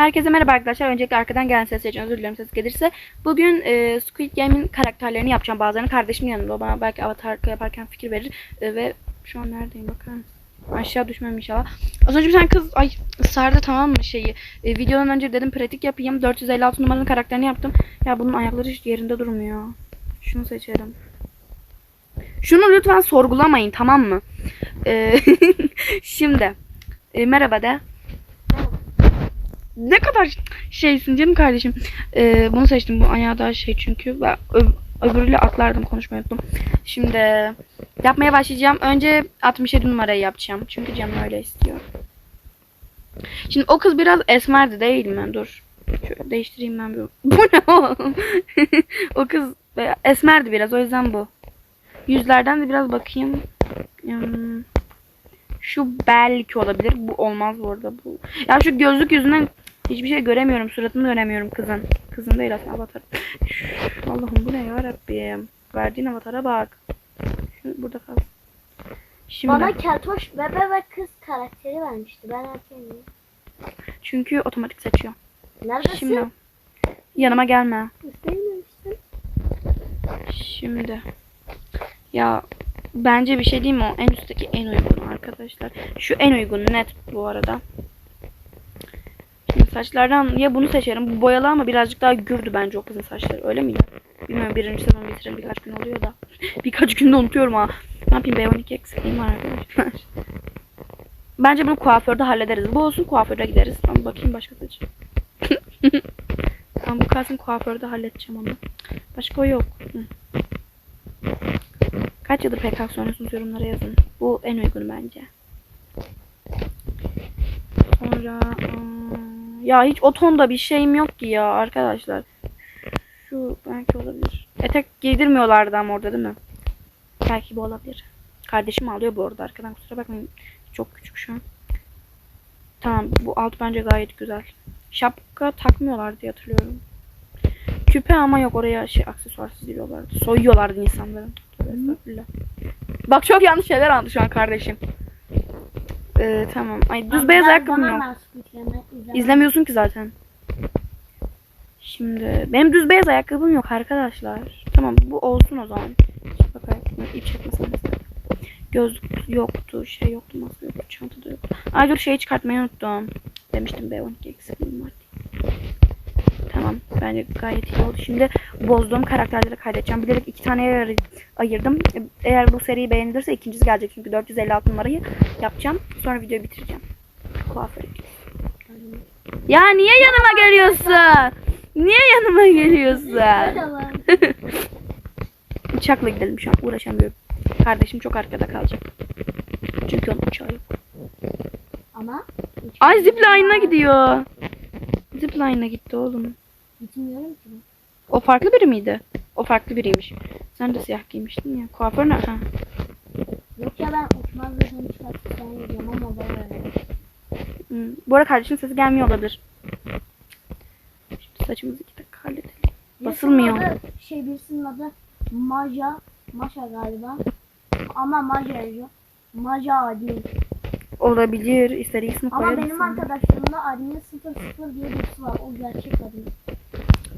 Herkese merhaba arkadaşlar. Öncelikle arkadan gelen ses için özür dilerim ses gelirse. Bugün e, Squid Game'in karakterlerini yapacağım. Bazılarını kardeşimin yanında. O bana belki avatar yaparken fikir verir. E, ve şu an neredeyim bakar? Aşağı düşmem inşallah. Az önce bir tane kız ay ısrardı tamam mı şeyi. E, videodan önce dedim pratik yapayım. 456 numaranın karakterini yaptım. Ya bunun ayakları hiç yerinde durmuyor. Şunu seçelim. Şunu lütfen sorgulamayın tamam mı? E, şimdi e, merhaba de. Ne kadar şeysin canım kardeşim. Ee, bunu seçtim. Bu ayağı daha şey çünkü. Ben öbürüyle atlardım konuşmayı unuttum. Şimdi yapmaya başlayacağım. Önce 67 numarayı yapacağım. Çünkü canım öyle istiyor. Şimdi o kız biraz esmerdi değil mi? Dur. Şöyle değiştireyim ben bir. Bu ne oğlum? o kız esmerdi biraz. O yüzden bu. Yüzlerden de biraz bakayım. Hmm. Şu belki olabilir. Bu olmaz bu arada. Bu. Ya şu gözlük yüzünden hiçbir şey göremiyorum. Suratını göremiyorum kızın. Kızın değil aslında avatar. Üf, Allah'ım bu ne ya Rabbim. Verdiğin avatara bak. Şu burada kal. Şimdi Bana keltoş bebe ve kız karakteri vermişti. Ben erkeğim. çünkü otomatik seçiyor. Neredesin? Şimdi yanıma gelme. Şimdi ya bence bir şey değil mi o en üstteki en uygun arkadaşlar. Şu en uygun net bu arada. Saçlardan ya bunu seçerim. Bu boyalı ama birazcık daha gürdü bence o kızın saçları. Öyle miydi? Bilmiyorum birinci sezon bitirin birkaç gün oluyor da. birkaç günde unutuyorum ha. Ne yapayım B12 eksikliğim var arkadaşlar. Bence bunu kuaförde hallederiz. Bu olsun kuaföre gideriz. Ama bakayım başka saç. tamam bu kalsın kuaförde halledeceğim onu. Başka o yok. Hı. Kaç yıldır PKK oynuyorsunuz yorumlara yazın. Bu en uygun bence. Sonra ıı, ya hiç o tonda bir şeyim yok ki ya arkadaşlar. Şu belki olabilir. Etek giydirmiyorlardı ama orada değil mi? Belki bu olabilir. Kardeşim alıyor bu arada arkadan kusura bakmayın. Çok küçük şu an. Tamam bu alt bence gayet güzel. Şapka takmıyorlar diye hatırlıyorum. Küpe ama yok oraya şey aksesuarsız giriyorlardı. Soyuyorlardı insanları. Bak çok yanlış şeyler anladı şu an kardeşim. Ee, tamam. Ay düz beyaz ayakkabım yok. İzlemiyorsun ki zaten. Şimdi benim düz beyaz ayakkabım yok arkadaşlar. Tamam bu olsun o zaman. Bak ayakkabım ip çekmesin. Gözlük yoktu, şey yoktu, maske yoktu, çanta da yoktu. Ay dur şeyi çıkartmayı unuttum. Demiştim B12 eksikliğim var diye. Tamam. Bence gayet iyi oldu. Şimdi bozduğum karakterleri kaydedeceğim. Bilerek iki ayır- ayırdım. Eğer bu seriyi beğenilirse ikincisi gelecek. Çünkü 456 numarayı yapacağım. Sonra videoyu bitireceğim. Kuaföre. Ya niye yanıma geliyorsun? Niye yanıma geliyorsun? Uçakla gidelim şu an. Uğraşamıyorum. Kardeşim çok arkada kalacak. Çünkü onun uçağı yok. Ama Ay zipline'a gidiyor. Zipline'a gitti oğlum. Gitmiyorum ki. ben. O farklı biri miydi? O farklı biriymiş. Sen de siyah giymiştin ya. Kuaför ne? Ha. Yok ya ben uçmaz ve çıkartıp sen gidiyorum ama böyle. Bu arada kardeşin sesi gelmiyor olabilir. Şimdi saçımızı iki dakika halledelim. Basılmıyor. Birisinin adı, şey birisinin adı Maja. Maşa galiba. Ama Maja yazıyor. Maja değil. Olabilir. İster ismi Ama koyarım benim arkadaşlarımda admin 00 diye birisi var. O gerçek admin.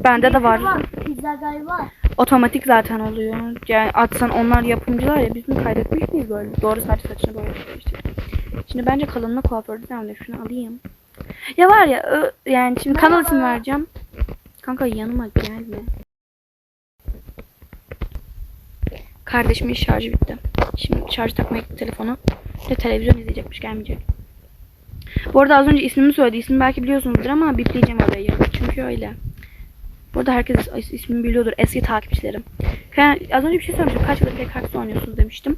Bende de var. Pizza galiba. Otomatik zaten oluyor. Yani atsan onlar yapımcılar ya biz mi kaydetmiş miyiz böyle? Doğru saç saçını böyle işte. Şimdi bence kalınlığı kuaförde devam edelim. Şunu alayım. Ya var ya ö- yani şimdi kanal ismi vereceğim. Kanka yanıma gelme. Kardeşimin şarjı bitti. Şimdi şarj takmaya gitti telefonu. Ve televizyon izleyecekmiş gelmeyecek. Bu arada az önce ismimi söyledi. İsmini belki biliyorsunuzdur ama bipleyeceğim orayı. Çünkü öyle. Bu arada herkes is- ismimi biliyordur. Eski takipçilerim. Az önce bir şey söylemiştim. Kaç yıldır PKX oynuyorsunuz demiştim.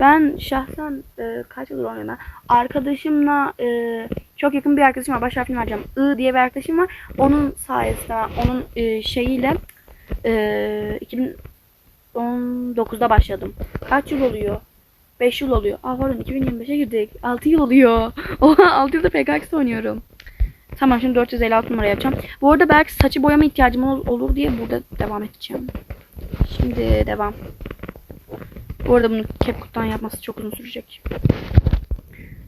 Ben şahsen e, kaç yıldır oynuyorum ben. Arkadaşımla e, çok yakın bir arkadaşım var. Baş harfini vereceğim. I diye bir arkadaşım var. Onun sayesinde onun e, şeyiyle e, 2019'da başladım. Kaç yıl oluyor? 5 yıl oluyor. Aa pardon 2025'e girdik. 6 yıl oluyor. Oha 6 yıldır PKX oynuyorum. Tamam şimdi 456 numara yapacağım. Bu arada belki saçı boyama ihtiyacım ol- olur diye burada devam edeceğim. Şimdi devam. Bu arada bunu CapCut'tan yapması çok uzun sürecek.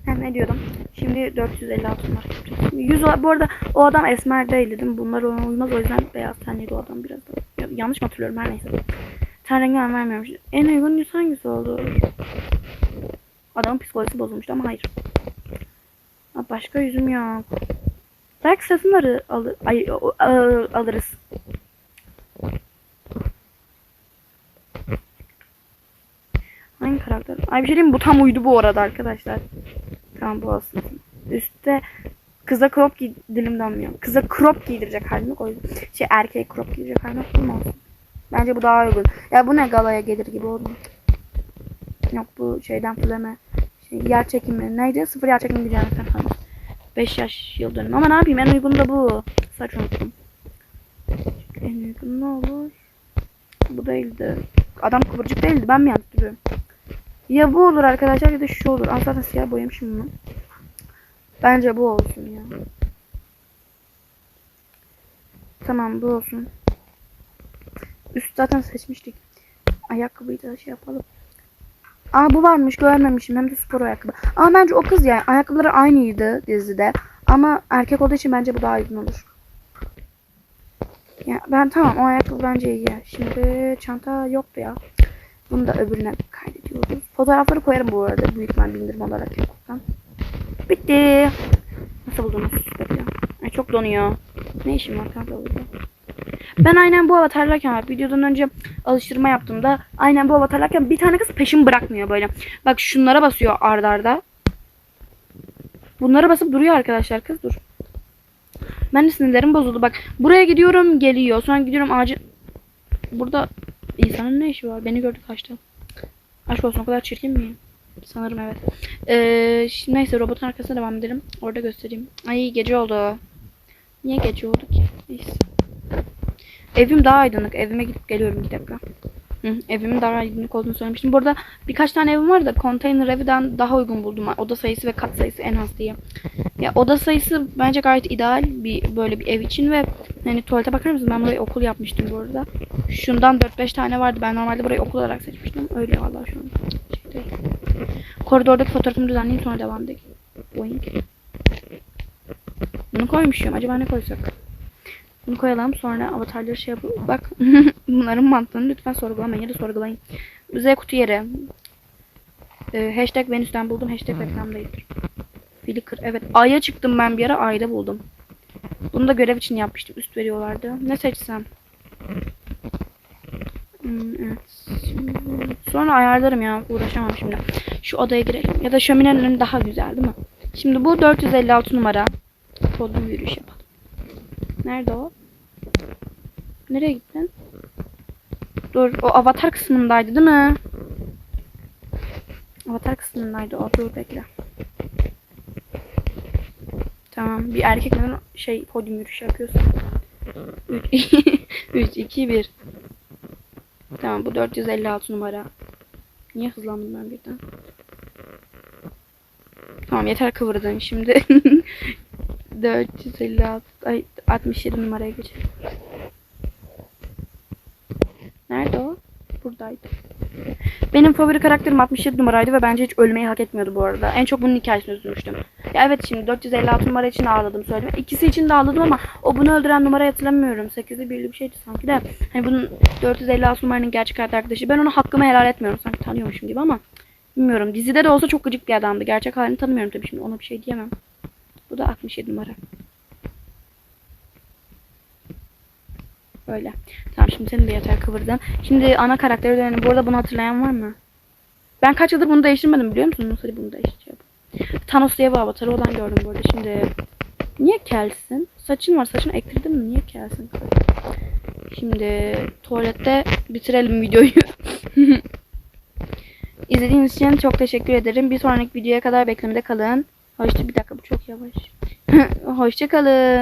Ha, ne diyordum? Şimdi 456 numara. Şimdi 100 o- bu arada o adam esmer değildi değil mi? Bunlar ona uymaz o yüzden beyaz tenliydi o adam biraz da. Ya- Yanlış mı hatırlıyorum her neyse. Ten rengi ben vermiyorum. En uygun hangisi olur? Adamın psikolojisi bozulmuştu ama hayır. Ha, başka yüzüm yok. Belki satınları alır, alırız. Karakter? Ay bir şey diyeyim? Bu tam uydu bu arada arkadaşlar. Tamam bu olsun. Üstte kıza crop giy dilim dönmüyor. Kıza crop giydirecek halim yok o. Şey erkeğe crop giydirecek halim yok. Olsun? Bence bu daha uygun. Ya bu ne galaya gelir gibi oldu. Yok bu şeyden fuleme. Şey, yer çekimi neydi? Sıfır yer çekimi sen falan. 5 yaş yıl dönümü. Ama ne yapayım en uygun da bu. Saç unuttum. En uygun ne olur? Bu değildi. Adam kıvırcık değildi. Ben mi yaptırıyorum? Ya bu olur arkadaşlar ya da şu olur. Aa, zaten siyah boyamışım bunu. Bence bu olsun ya. Tamam bu olsun. Üst zaten seçmiştik. Ayakkabıyı da şey yapalım. Aa bu varmış görmemişim hem de spor ayakkabı. Ama bence o kız yani ayakkabıları aynıydı dizide. Ama erkek olduğu için bence bu daha uygun olur. Ya ben tamam o ayakkabı bence iyi. Şimdi çanta yoktu ya. Bunu da öbürüne kaydediyoruz. Fotoğrafları koyarım bu arada büyük ihtimal bindirim olarak YouTube'dan. Bitti. Nasıl buldunuz? Ay çok donuyor. Ne işim var kanka burada? Ben aynen bu avatarlarken videodan önce alıştırma yaptığımda aynen bu avatarlarken bir tane kız peşimi bırakmıyor böyle. Bak şunlara basıyor ardarda. arda. Bunlara basıp duruyor arkadaşlar kız dur. Ben de sinirlerim bozuldu bak. Buraya gidiyorum geliyor. Sonra gidiyorum ağacı. Burada insanın ne işi var? Beni gördü kaçtı. Aşk olsun o kadar çirkin miyim? Sanırım evet. Ee, şimdi neyse robotun arkasına devam edelim. Orada göstereyim. Ay gece oldu. Niye gece oldu ki? Neyse. Evim daha aydınlık. Evime gidip geliyorum bir dakika. Hı, evimin daha aydınlık olduğunu söylemiştim. Burada birkaç tane evim var da konteyner evden daha uygun buldum. Oda sayısı ve kat sayısı en az diye. Ya oda sayısı bence gayet ideal bir böyle bir ev için ve hani tuvalete bakar mısın? Ben burayı okul yapmıştım bu arada. Şundan 4-5 tane vardı. Ben normalde burayı okul olarak seçmiştim. Öyle vallahi şu an. Şey. Koridordaki fotoğrafımı düzenleyeyim sonra devam edelim. Boing. Bunu koymuşum. Acaba ne koysak? Bunu koyalım sonra avatarları şey yapalım. Bak bunların mantığını lütfen sorgulamayın ya da sorgulayın. Z kutu yeri. Ee, hashtag Venüs'ten buldum. Hashtag reklam değildir. Flickr. Evet. Ay'a çıktım ben bir ara. Ay'da buldum. Bunu da görev için yapmıştım. Üst veriyorlardı. Ne seçsem? Hmm, evet. Sonra ayarlarım ya. Uğraşamam şimdi. Şu odaya girelim. Ya da şöminenin önü daha güzel değil mi? Şimdi bu 456 numara. Kodlu yürüyüş yapalım. Nerede o? Nereye gittin? Dur o avatar kısmındaydı değil mi? Avatar kısmındaydı o. Dur bekle. Tamam. Bir erkek neden şey podyum yürüyüşü yapıyorsun? 3 2 1 Tamam bu 456 numara. Niye hızlandım ben birden? Tamam yeter kıvırdın şimdi. 456 ay 67 numaraya geçelim. Nerede o? Buradaydı. Benim favori karakterim 67 numaraydı ve bence hiç ölmeyi hak etmiyordu bu arada. En çok bunun hikayesini üzülmüştüm. Ya evet şimdi 456 numara için ağladım söyledim. İkisi için de ağladım ama o bunu öldüren numarayı hatırlamıyorum. 8'li birli bir şeydi sanki de. Hani bunun 456 numaranın gerçek hayat arkadaşı. Ben onu hakkımı helal etmiyorum. Sanki tanıyormuşum gibi ama bilmiyorum. Dizide de olsa çok gıcık bir adamdı. Gerçek halini tanımıyorum tabii şimdi ona bir şey diyemem. Bu da 67 numara. Böyle. Tamam şimdi senin de yeter kıvırdın. Şimdi ana karakteri dönelim. Bu arada bunu hatırlayan var mı? Ben kaç yıldır bunu değiştirmedim biliyor musunuz? Hadi bunu değiştireceğim. Thanos diye bir avatarı olan gördüm bu arada. Şimdi niye kelsin? Saçın var. Saçını ektirdin mi? Niye kelsin? Şimdi tuvalette bitirelim videoyu. İzlediğiniz için çok teşekkür ederim. Bir sonraki videoya kadar beklemede kalın. Hoşça bir dakika bu çok yavaş. Hoşça kalın.